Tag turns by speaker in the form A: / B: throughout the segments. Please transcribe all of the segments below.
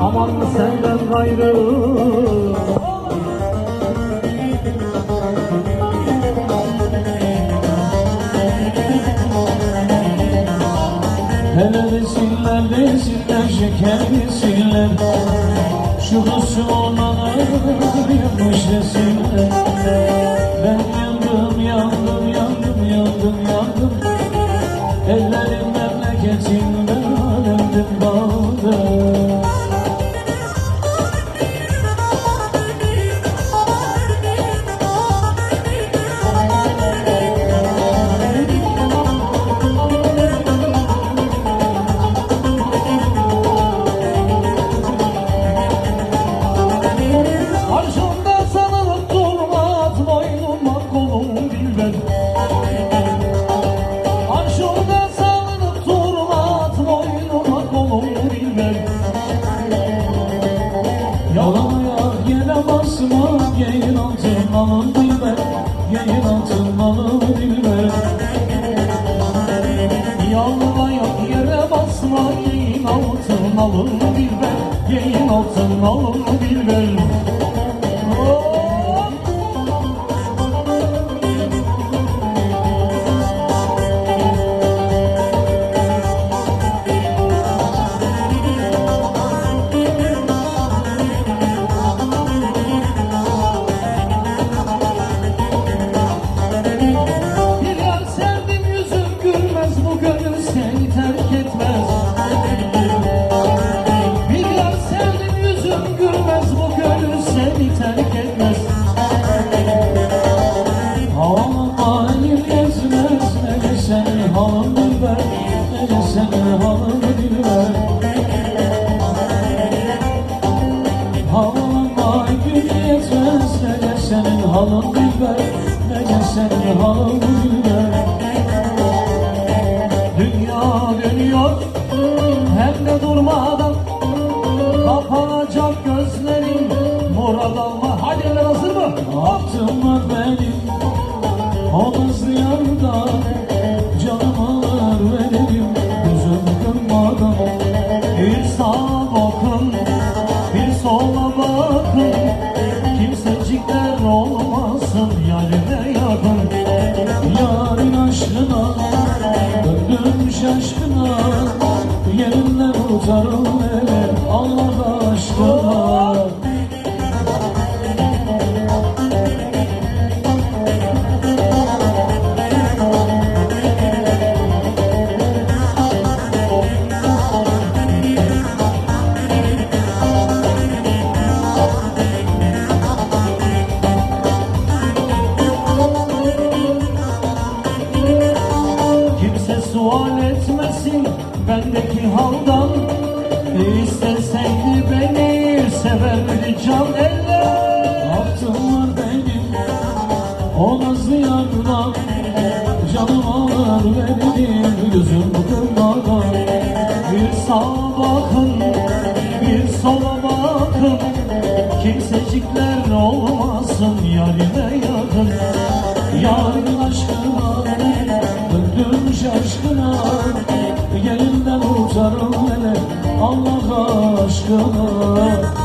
A: Aman senden gayrı
B: Hele desinler desinler şeker desinler Şu nasıl olmalı yapmış desinler Ben yandım yandım yandım yandım yandım. Ellerim memleketimden
A: öldüm bağladım olur bir ben Gelin olsun olur bir
B: ben Allah aşkına.
A: Nazikler olmasın yarime yakın
B: Yarın aşkına Döndüm şaşkına. Yerinden uçarım hele Allah aşkına.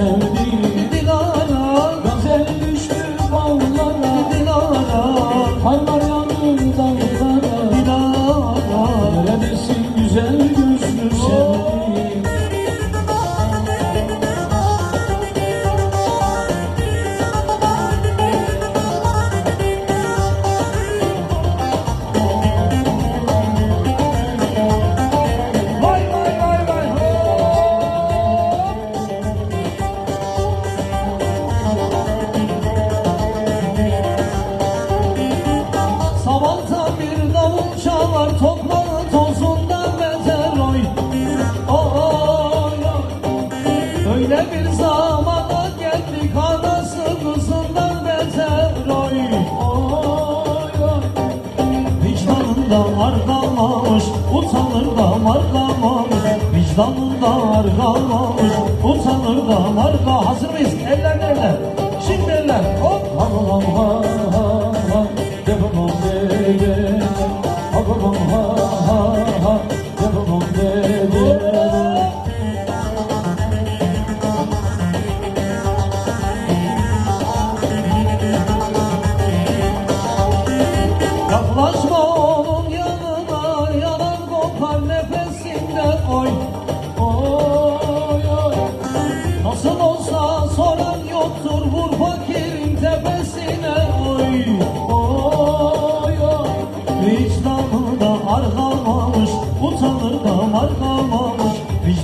A: Sunday. Utanır da mar kalmamış Vicdanında ar kalmamış Utanır da mar kalmamış Hazır mıyız? Eller nerede? Şimdi eller hop
B: Aman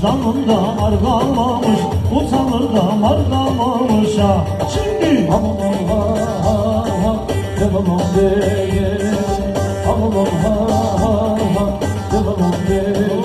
A: kalmamış Vicdanında ar kalmamış Utanır da mar kalmamış ha. Şimdi
B: Aman ha ha ha Yapamam dedi Aman ha ha ha Yapamam dedi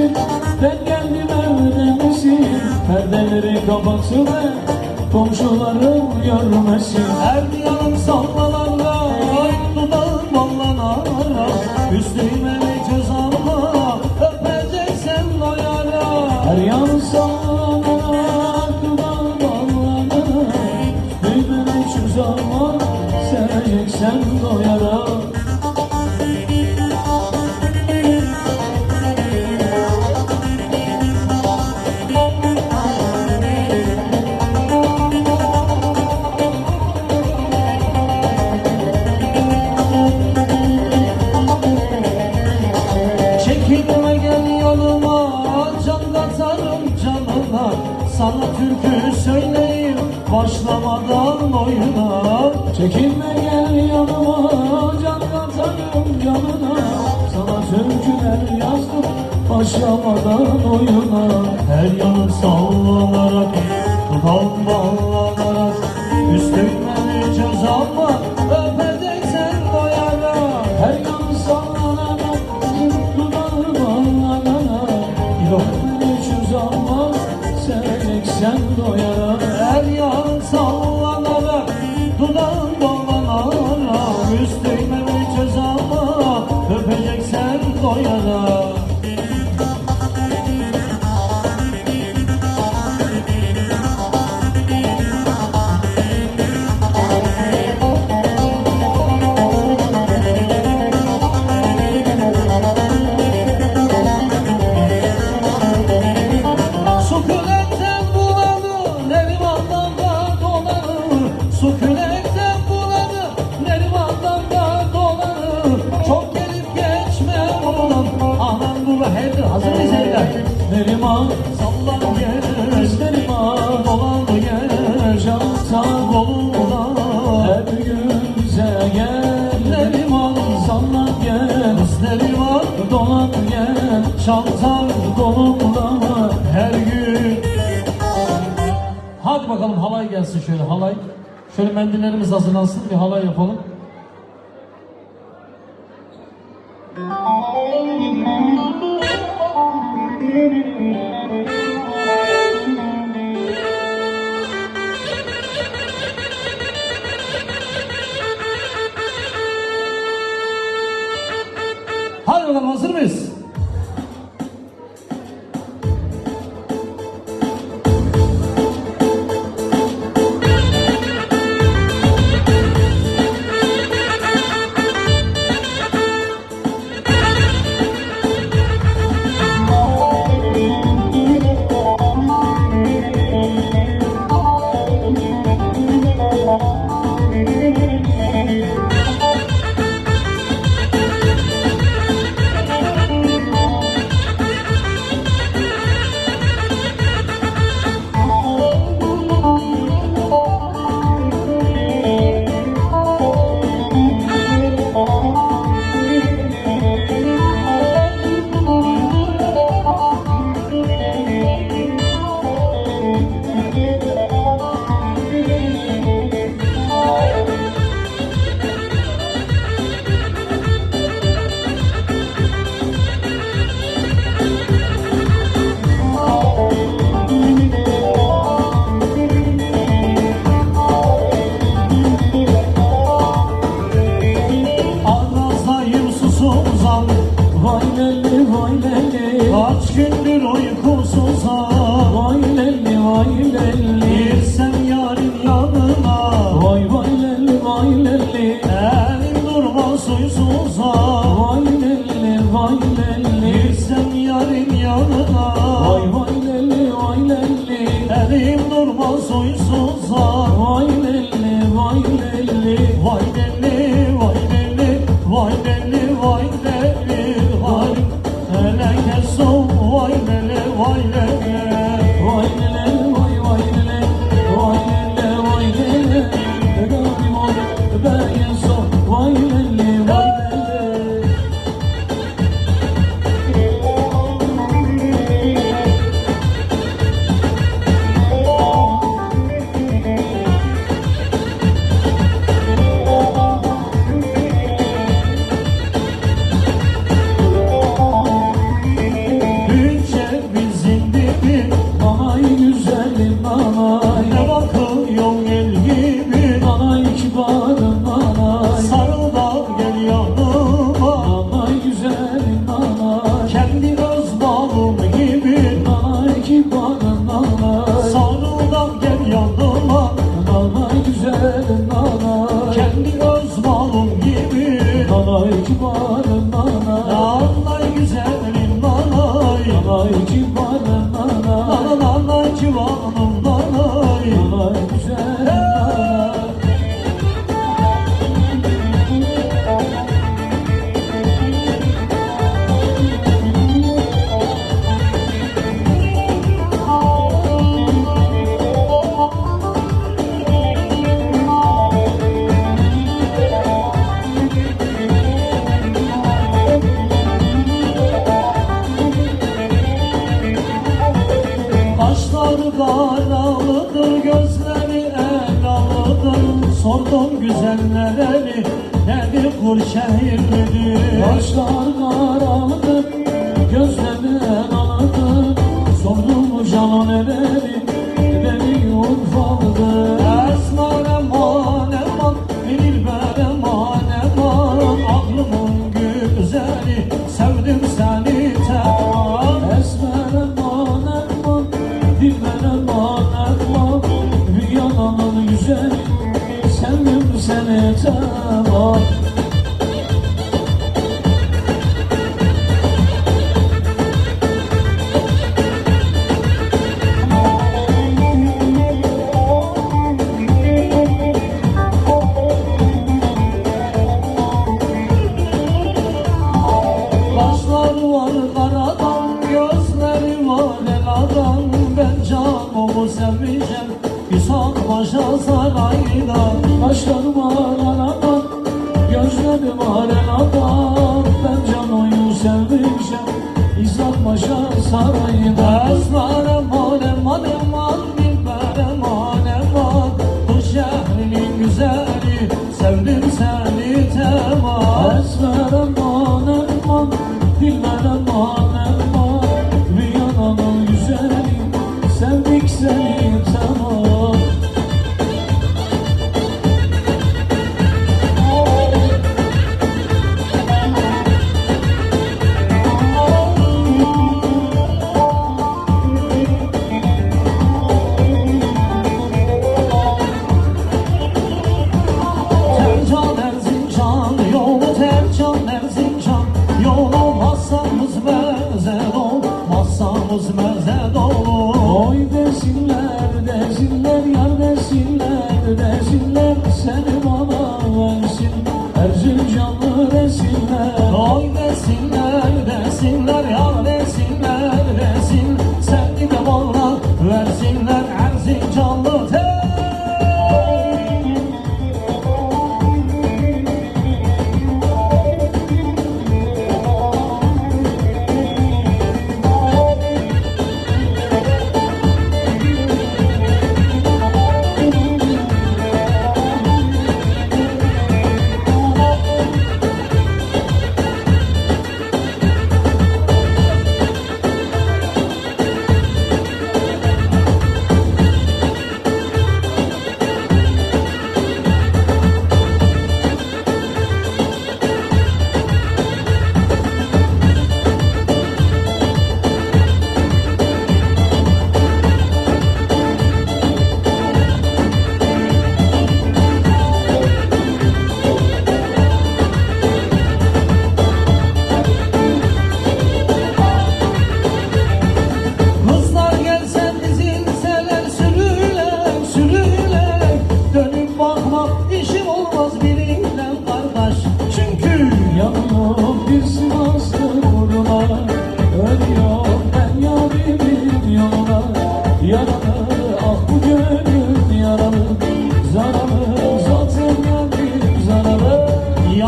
A: misin? Ben geldim evde misin?
B: Perdeleri kapatıver, komşularım görmesin.
A: Her yanım sallanar Ay dudağım ballanar Üstüme ne cezama Öpeceksen o yara
B: Her yan sallanar, dudağı bağlanar. Düğmeni şu zaman seveceksen doyara.
A: Çekilme başlamadan oyuna. Her yanım sallanarak Dudağım bağlanarak Üstüme bir cezama Öpeceksen doyara
B: Her yan sallanarak, bağlanarak
A: Yok.
B: Ömrünü çöz ama seveceksen doyara
A: Her yan sallanarak
B: Neriman,
A: dolan gel çantam
B: Kolumda
A: her gün. Hadi bakalım halay gelsin şöyle halay. Şöyle mendillerimiz hazırlansın bir halay yapalım. karalıdır gözleri elalıdır Sordum güzelleri dedi Kurşehir müdür
B: Başlar karalıdır gözleri elalıdır Sordum canan eleri dedi Urfalıdır Esmer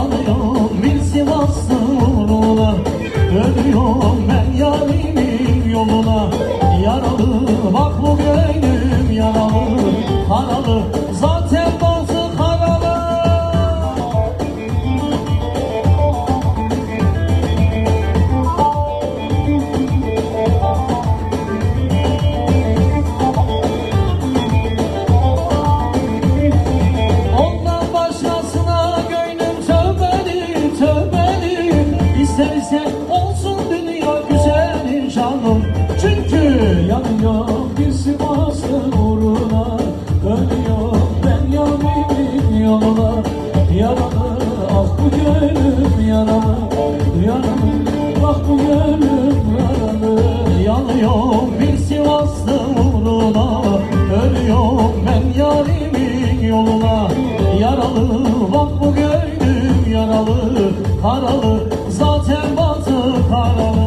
B: yanıyor bir Sivaslı uğruna Dönüyorum ben yarimin yoluna. Yaralı
A: bak bu gönlüm yaralı Yanıyorum bir Sivaslı uğruna. Ben yarimin yoluna. Yaralı bak bu gönlüm yaralı. Karalı zaten batı karalı.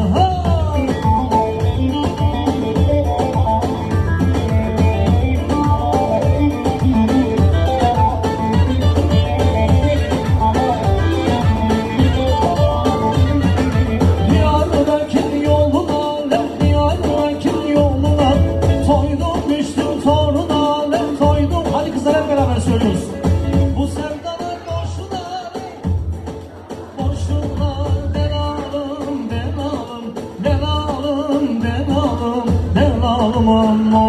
A: more, more.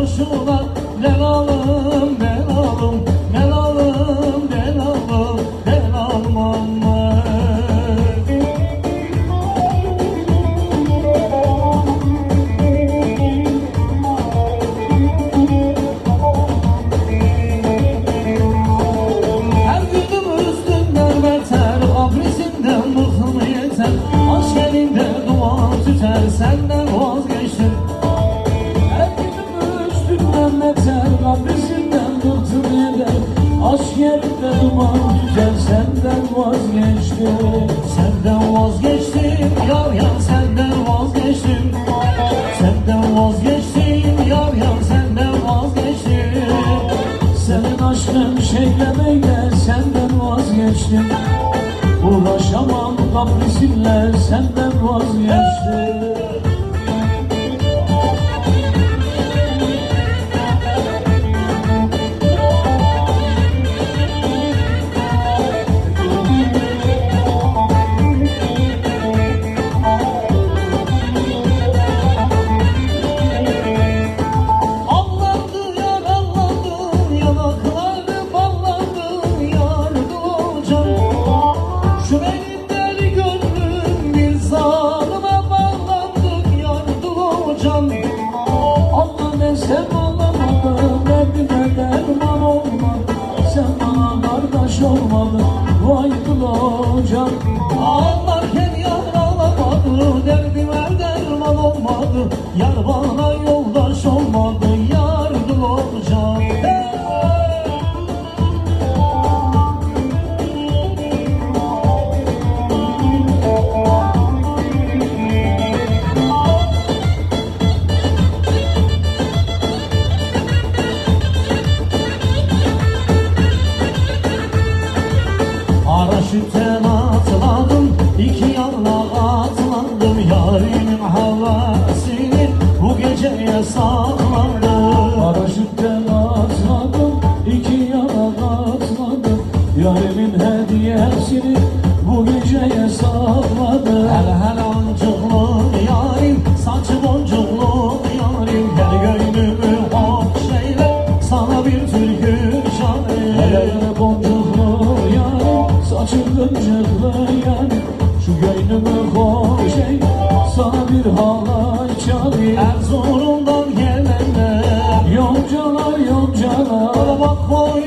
A: Kurşuna ne
B: alır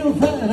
B: you fast.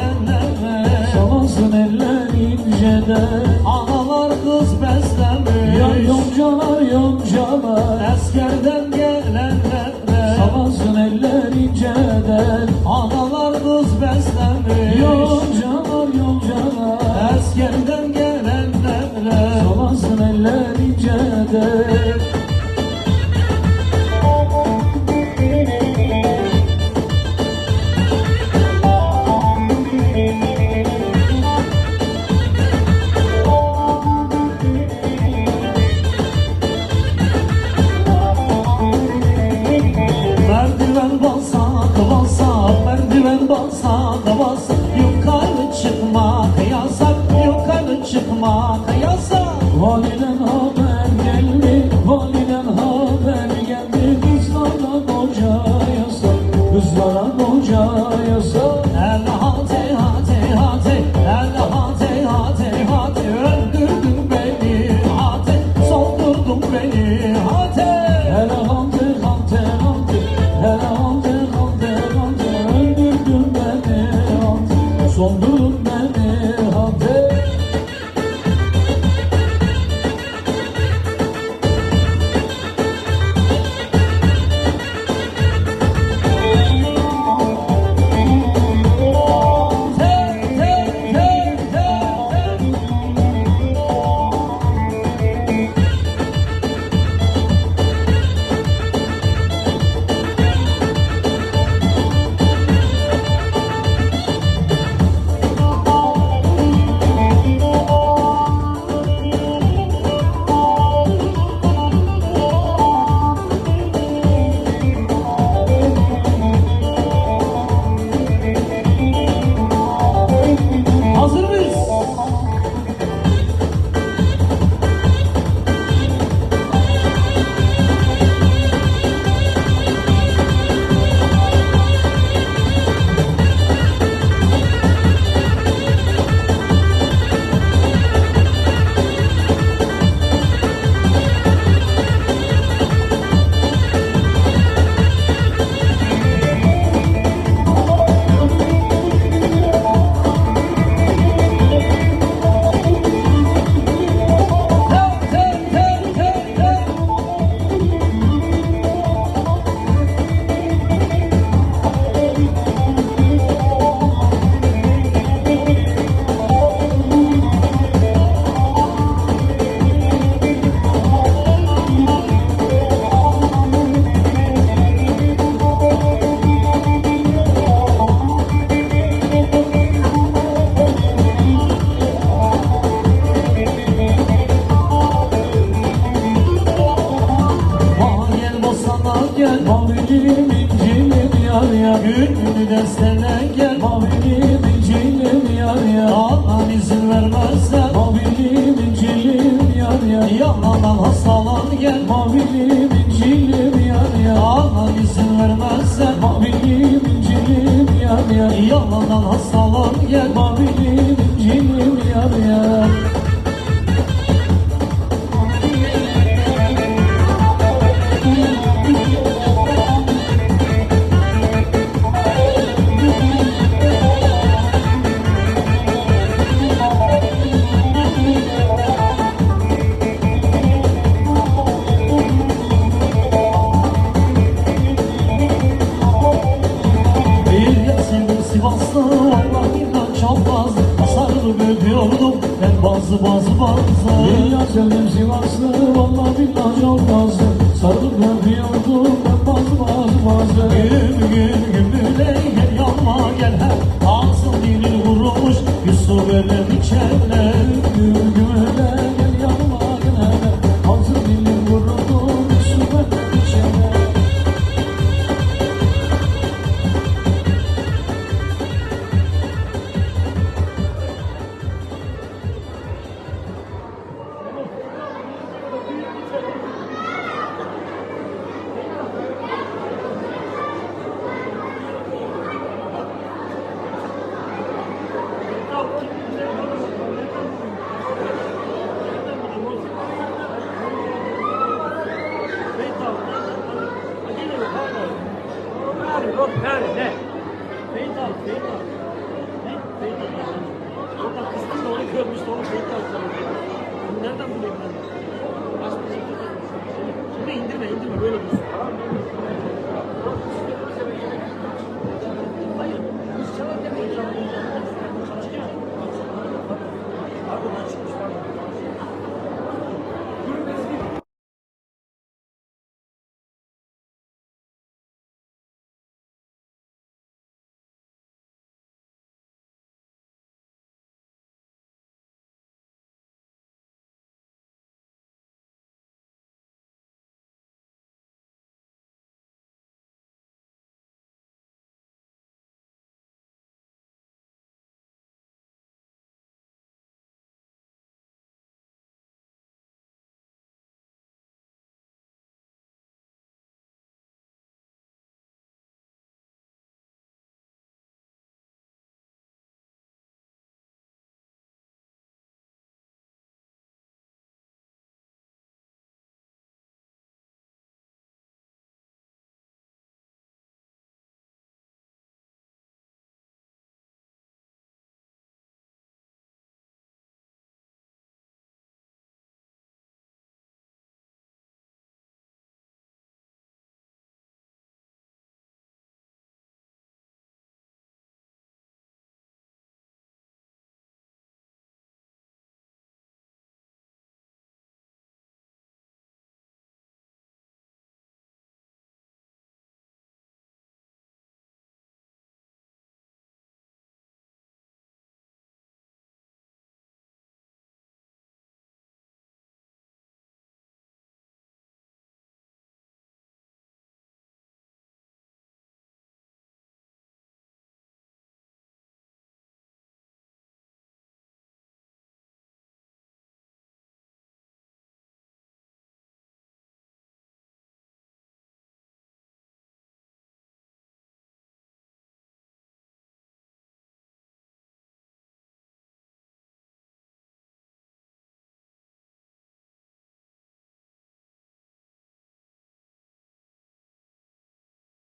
B: Kızlara koca